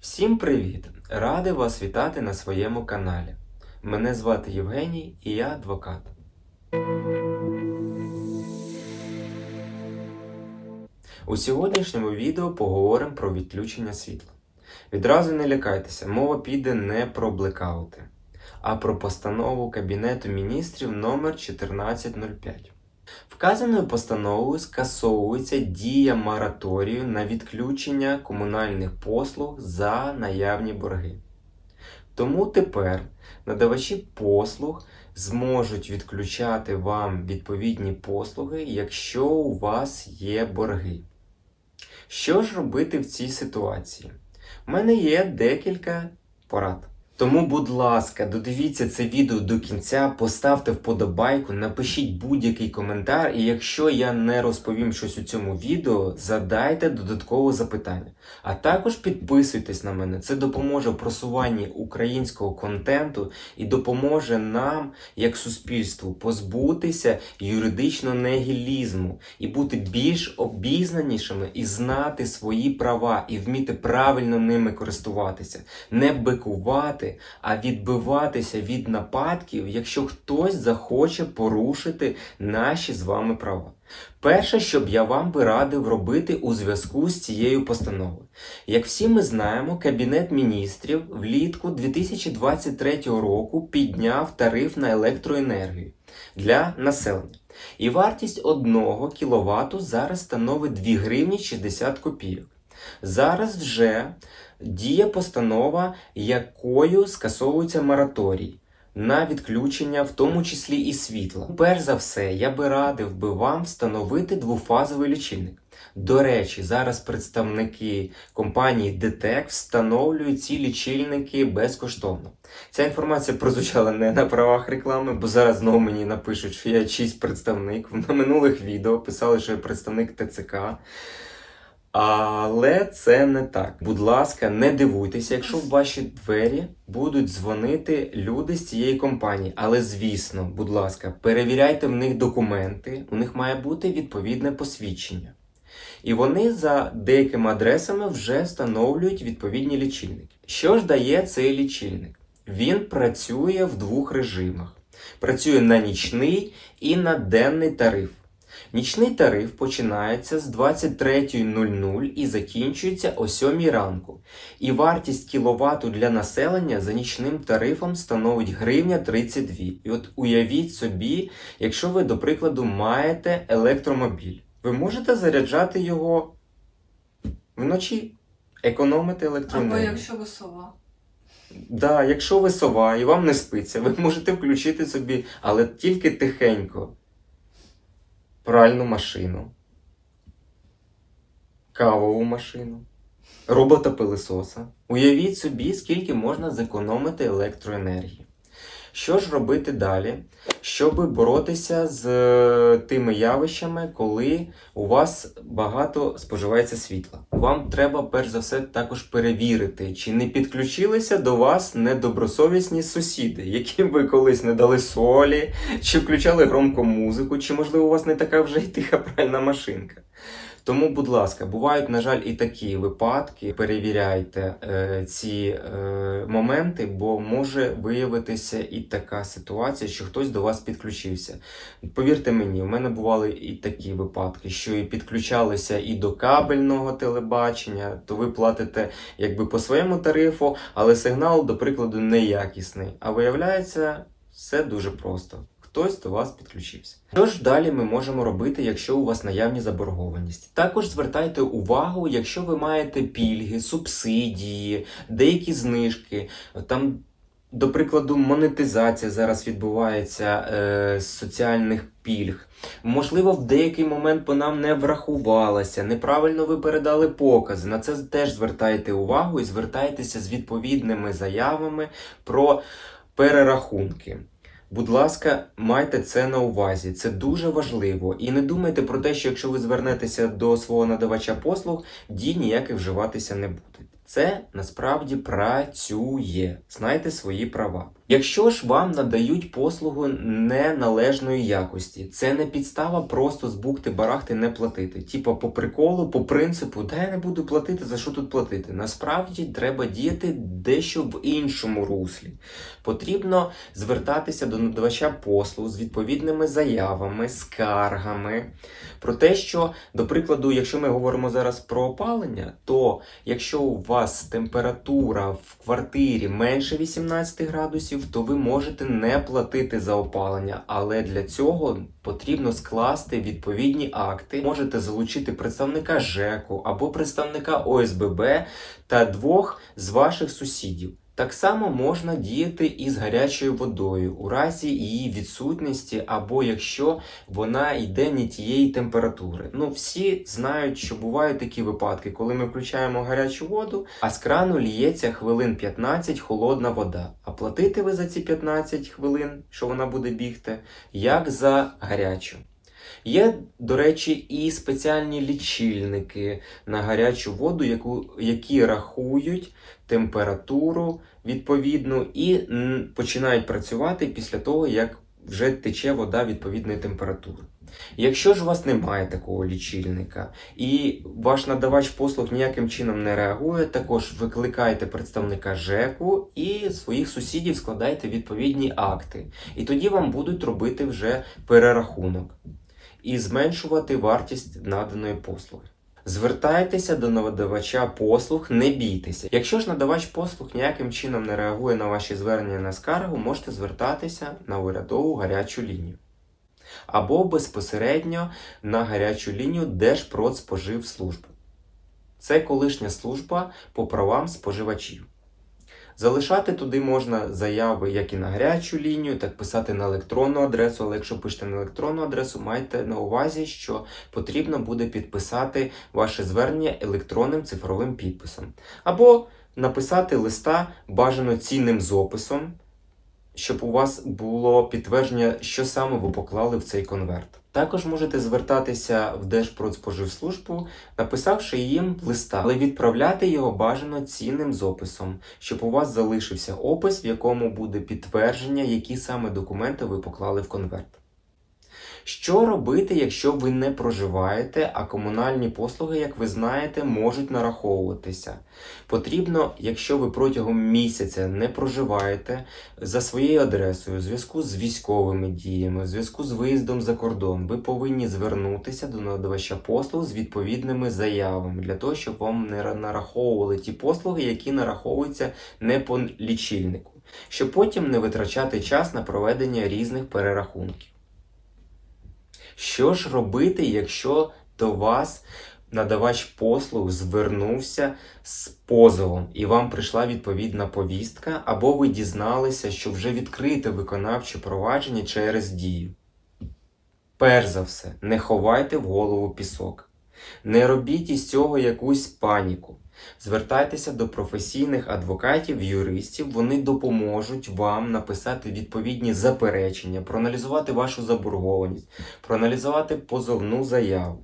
Всім привіт! Радий вас вітати на своєму каналі. Мене звати Євгеній і я адвокат. У сьогоднішньому відео поговоримо про відключення світла. Відразу не лякайтеся, мова піде не про блекаути, а про постанову Кабінету міністрів номер 1405. Вказаною постановою скасовується дія мораторію на відключення комунальних послуг за наявні борги. Тому тепер надавачі послуг зможуть відключати вам відповідні послуги, якщо у вас є борги. Що ж робити в цій ситуації? У мене є декілька порад. Тому, будь ласка, додивіться це відео до кінця, поставте вподобайку, напишіть будь-який коментар, і якщо я не розповім щось у цьому відео, задайте додаткове запитання. А також підписуйтесь на мене, це допоможе в просуванні українського контенту і допоможе нам, як суспільству, позбутися юридичного нігілізму і бути більш обізнанішими і знати свої права, і вміти правильно ними користуватися, не бикувати а відбиватися від нападків, якщо хтось захоче порушити наші з вами права. Перше, що б я вам би радив робити у зв'язку з цією постановою. Як всі ми знаємо, Кабінет міністрів влітку 2023 року підняв тариф на електроенергію для населення. І вартість 1 кВт зараз становить 2 гривні 60 копійок. Зараз вже діє постанова, якою скасовується мораторій на відключення, в тому числі і світла. Перш за все, я би радив би вам встановити двофазовий лічильник. До речі, зараз представники компанії DTEC встановлюють ці лічильники безкоштовно. Ця інформація прозвучала не на правах реклами, бо зараз знову мені напишуть, що я чийсь представник. На минулих відео писали, що я представник ТЦК. Але це не так. Будь ласка, не дивуйтеся, якщо в ваші двері будуть дзвонити люди з цієї компанії. Але звісно, будь ласка, перевіряйте в них документи, у них має бути відповідне посвідчення. І вони за деякими адресами вже встановлюють відповідні лічильники. Що ж дає цей лічильник? Він працює в двох режимах: працює на нічний і на денний тариф. Нічний тариф починається з 23.00 і закінчується о 7 ранку. І вартість кіловату для населення за нічним тарифом становить гривня 32. І от уявіть собі, якщо ви, до прикладу, маєте електромобіль, ви можете заряджати його вночі, економити Або якщо ви сова. Да, якщо ви сова і вам не спиться, ви можете включити собі, але тільки тихенько. Пральну машину, кавову машину, робота-пилисоса. Уявіть собі, скільки можна зекономити електроенергії. Що ж робити далі, щоб боротися з е, тими явищами, коли у вас багато споживається світла? Вам треба перш за все також перевірити, чи не підключилися до вас недобросовісні сусіди, яким ви колись не дали солі, чи включали громко музику, чи можливо у вас не така вже й тиха пральна машинка. Тому, будь ласка, бувають, на жаль, і такі випадки. Перевіряйте е, ці е, моменти, бо може виявитися і така ситуація, що хтось до вас підключився. Повірте мені, у мене бували і такі випадки, що і підключалися і до кабельного телебачення, то ви платите якби по своєму тарифу, але сигнал, до прикладу, неякісний. А виявляється, все дуже просто. Хтось до вас підключився. Що ж далі ми можемо робити, якщо у вас наявні заборгованості? Також звертайте увагу, якщо ви маєте пільги, субсидії, деякі знижки, там. До прикладу, монетизація зараз відбувається е, з соціальних пільг. Можливо, в деякий момент по нам не врахувалося, неправильно ви передали покази. На це теж звертайте увагу і звертайтеся з відповідними заявами про перерахунки. Будь ласка, майте це на увазі, це дуже важливо. І не думайте про те, що якщо ви звернетеся до свого надавача послуг, дій ніяких вживатися не буде. Це насправді працює. Знайте свої права. Якщо ж вам надають послугу неналежної якості, це не підстава просто збукти барахти не платити. Типа по приколу, по принципу, та я не буду платити, за що тут платити. Насправді треба діяти дещо в іншому руслі. Потрібно звертатися до надавача послуг з відповідними заявами, скаргами. Про те, що, до прикладу, якщо ми говоримо зараз про опалення, то якщо у вас температура в квартирі менше 18 градусів, то ви можете не платити за опалення, але для цього потрібно скласти відповідні акти. Можете залучити представника ЖЕКу або представника ОСББ та двох з ваших сусідів. Так само можна діяти і з гарячою водою у разі її відсутності, або якщо вона йде не тієї температури. Ну, всі знають, що бувають такі випадки, коли ми включаємо гарячу воду, а з крану ліється хвилин 15 холодна вода. А платите ви за ці 15 хвилин, що вона буде бігти, як за гарячу. Є, до речі, і спеціальні лічильники на гарячу воду, яку, які рахують температуру відповідну і починають працювати після того, як вже тече вода відповідної температури. Якщо ж у вас немає такого лічильника і ваш надавач послуг ніяким чином не реагує, також викликайте представника ЖЕКу і своїх сусідів складайте відповідні акти. І тоді вам будуть робити вже перерахунок і зменшувати вартість наданої послуги. Звертайтеся до надавача послуг, не бійтеся. Якщо ж надавач послуг ніяким чином не реагує на ваші звернення на скаргу, можете звертатися на урядову гарячу лінію. Або безпосередньо на гарячу лінію Держпродспоживслужби. Це колишня служба по правам споживачів. Залишати туди можна заяви як і на гарячу лінію, так писати на електронну адресу. Але якщо пишете на електронну адресу, майте на увазі, що потрібно буде підписати ваше звернення електронним цифровим підписом. Або написати листа бажано цінним з щоб у вас було підтвердження, що саме ви поклали в цей конверт. Також можете звертатися в Держпродспоживслужбу, написавши їм листа, але відправляти його бажано цінним з описом, щоб у вас залишився опис, в якому буде підтвердження, які саме документи ви поклали в конверт. Що робити, якщо ви не проживаєте, а комунальні послуги, як ви знаєте, можуть нараховуватися? Потрібно, якщо ви протягом місяця не проживаєте за своєю адресою, у зв'язку з військовими діями, у зв'язку з виїздом за кордон, ви повинні звернутися до надавача послуг з відповідними заявами для того, щоб вам не нараховували ті послуги, які нараховуються не по лічильнику, щоб потім не витрачати час на проведення різних перерахунків. Що ж робити, якщо до вас надавач послуг звернувся з позовом і вам прийшла відповідна повістка, або ви дізналися, що вже відкрите виконавче провадження через дію? Перш за все, не ховайте в голову пісок. Не робіть із цього якусь паніку. Звертайтеся до професійних адвокатів, юристів, вони допоможуть вам написати відповідні заперечення, проаналізувати вашу заборгованість, проаналізувати позовну заяву.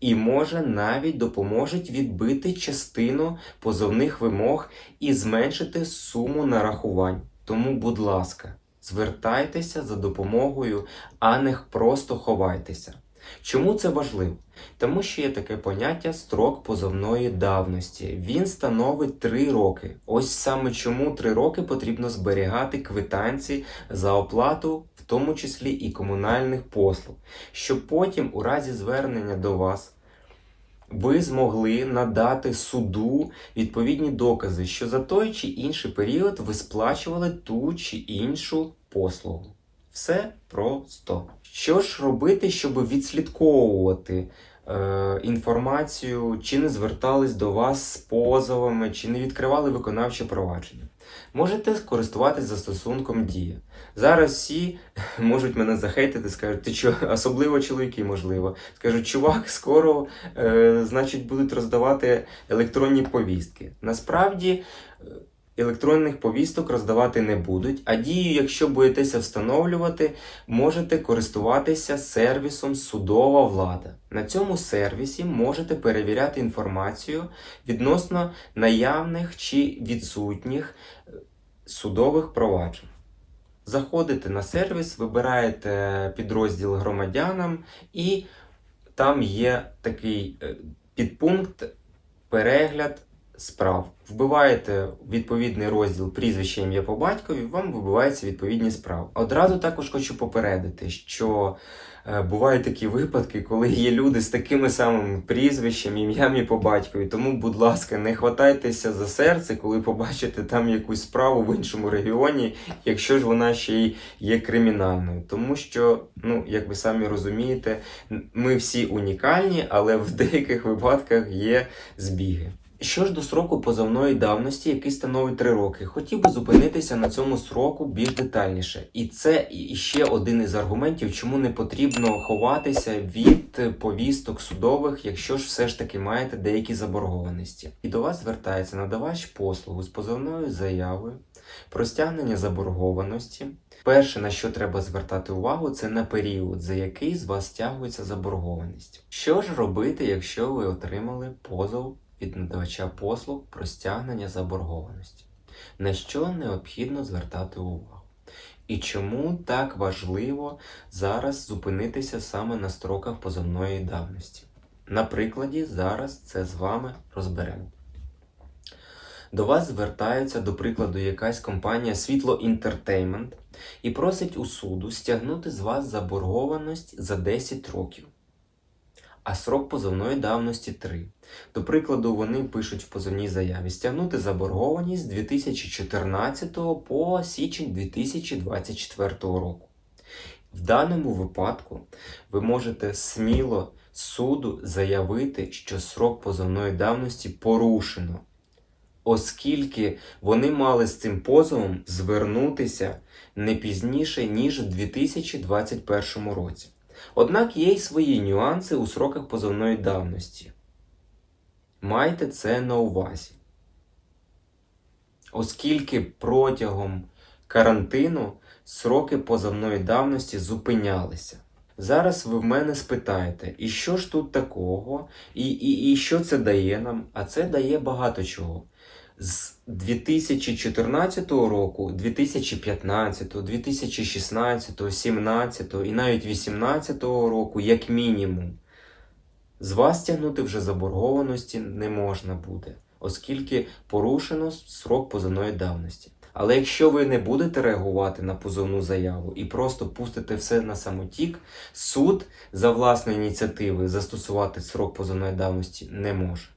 І може навіть допоможуть відбити частину позовних вимог і зменшити суму нарахувань. Тому, будь ласка, звертайтеся за допомогою, а не просто ховайтеся. Чому це важливо? Тому що є таке поняття строк позовної давності. Він становить 3 роки. Ось саме чому 3 роки потрібно зберігати квитанції за оплату, в тому числі і комунальних послуг, щоб потім, у разі звернення до вас, ви змогли надати суду відповідні докази, що за той чи інший період ви сплачували ту чи іншу послугу. Все просто. Що ж робити, щоб відслідковувати е, інформацію, чи не звертались до вас з позовами, чи не відкривали виконавче провадження? Можете скористуватись застосунком Дія. Зараз всі можуть мене захейтити, скажуть, ти що, особливо чоловіки, можливо. Скажуть, чувак, скоро, е, значить, будуть роздавати електронні повістки. Насправді. Електронних повісток роздавати не будуть, а дію, якщо боїтеся встановлювати, можете користуватися сервісом Судова влада. На цьому сервісі можете перевіряти інформацію відносно наявних чи відсутніх е, судових проваджень. Заходите на сервіс, вибираєте підрозділ громадянам, і там є такий е, підпункт перегляд справ. Вбиваєте відповідний розділ прізвище ім'я по батькові, вам вибиваються відповідні справи. Одразу також хочу попередити, що е, бувають такі випадки, коли є люди з такими самими прізвищем, ім'ям і по батькові. Тому, будь ласка, не хватайтеся за серце, коли побачите там якусь справу в іншому регіоні, якщо ж вона ще й є кримінальною. Тому що, ну, як ви самі розумієте, ми всі унікальні, але в деяких випадках є збіги. Що ж до сроку позовної давності, який становить 3 роки, хотів би зупинитися на цьому сроку більш детальніше. І це ще один із аргументів, чому не потрібно ховатися від повісток судових, якщо ж все ж таки маєте деякі заборгованості. І до вас звертається надавач послугу з позовною заявою про стягнення заборгованості. Перше, на що треба звертати увагу, це на період, за який з вас стягується заборгованість. Що ж робити, якщо ви отримали позов від надавача послуг про стягнення заборгованості? На що необхідно звертати увагу? І чому так важливо зараз зупинитися саме на строках позовної давності? На прикладі зараз це з вами розберемо. До вас звертається, до прикладу, якась компанія Світло Інтертеймент і просить у суду стягнути з вас заборгованість за 10 років, а срок позовної давності 3. До прикладу, вони пишуть в позовній заяві стягнути заборгованість з 2014 по січень 2024 року. В даному випадку ви можете сміло суду заявити, що срок позовної давності порушено, оскільки вони мали з цим позовом звернутися не пізніше, ніж у 2021 році. Однак є й свої нюанси у сроках позовної давності. Майте це на увазі. Оскільки протягом карантину сроки позовної давності зупинялися. Зараз ви в мене спитаєте, і що ж тут такого, і, і, і що це дає нам? А це дає багато чого. З 2014 року, 2015, 2016, 2017 і навіть 2018 року, як мінімум, з вас тягнути вже заборгованості не можна буде, оскільки порушено срок позовної давності. Але якщо ви не будете реагувати на позовну заяву і просто пустите все на самотік, суд за власної ініціативи застосувати срок позовної давності не може.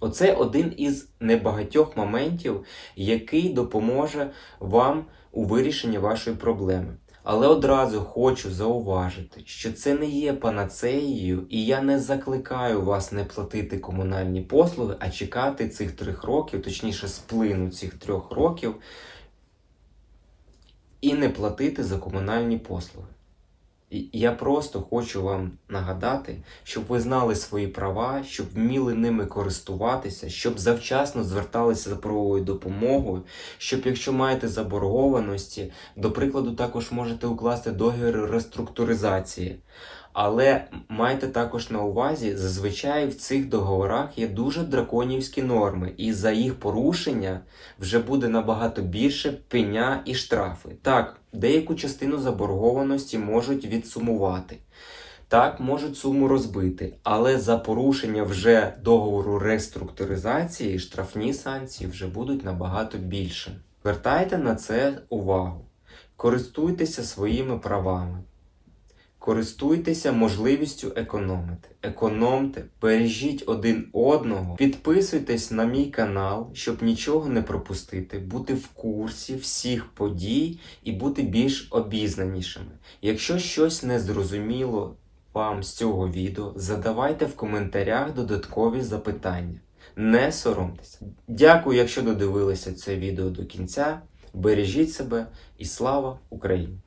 Оце один із небагатьох моментів, який допоможе вам у вирішенні вашої проблеми. Але одразу хочу зауважити, що це не є панацеєю, і я не закликаю вас не платити комунальні послуги, а чекати цих трьох років, точніше, сплину цих трьох років, і не платити за комунальні послуги. Я просто хочу вам нагадати, щоб ви знали свої права, щоб вміли ними користуватися, щоб завчасно зверталися за правовою допомогою, щоб якщо маєте заборгованості, до прикладу, також можете укласти договір реструктуризації. Але майте також на увазі, зазвичай в цих договорах є дуже драконівські норми, і за їх порушення вже буде набагато більше пеня і штрафи. Так, деяку частину заборгованості можуть відсумувати. Так, можуть суму розбити, але за порушення вже договору реструктуризації штрафні санкції вже будуть набагато більше. Звертайте на це увагу, користуйтеся своїми правами. Користуйтеся можливістю економити. Економте, бережіть один одного, підписуйтесь на мій канал, щоб нічого не пропустити, бути в курсі всіх подій і бути більш обізнанішими. Якщо щось не зрозуміло вам з цього відео, задавайте в коментарях додаткові запитання. Не соромтеся. Дякую, якщо додивилися це відео до кінця. Бережіть себе і слава Україні!